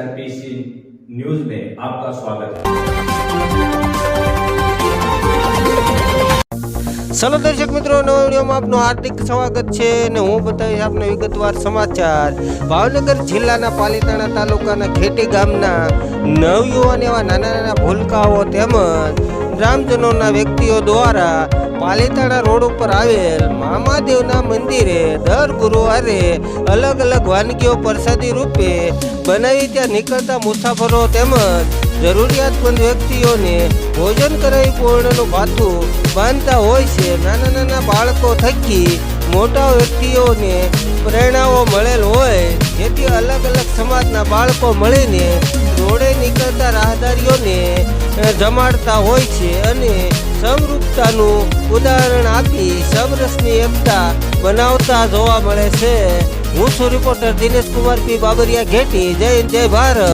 आईएसआरपीसी news में आपका स्वागत है ચલો દર્શક મિત્રો નવા વિડીયોમાં આપનું હાર્દિક સ્વાગત છે અને હું બતાવીશ આપને વિગતવાર સમાચાર ભાવનગર જિલ્લાના પાલીતાણા તાલુકાના ખેટી ગામના નવયુવાન એવા નાના નાના ભૂલકાઓ તેમજ ગ્રામજનોના વ્યક્તિઓ દ્વારા પાલીતાણા રોડ ઉપર આવેલ મામાદેવના મંદિરે દર ગુરુવારે અલગ અલગ વાનગીઓ પ્રસાદી રૂપે બનાવી ત્યાં નીકળતા મુસાફરો તેમજ જરૂરિયાતમંદ વ્યક્તિઓને ભોજન કરાવી પૂર્ણનું ભાથું બાંધતા હોય છે. નાના નાના બાળકો થકી મોટા વ્યક્તિઓને પ્રેરણાઓ મળેલ હોય. જેથી અલગ અલગ સમાજના બાળકો મળીને રોડે નીકળતા રાહદારીઓને જમાડતા હોય છે અને સમરૂપતાનું ઉદાહરણ આપી સમરસની એકતા બનાવતા જોવા મળે છે. હું છું રિપોર્ટર દિનેશ કુમાર પી બાબરિયા ઘેટી. જય જય ભારત.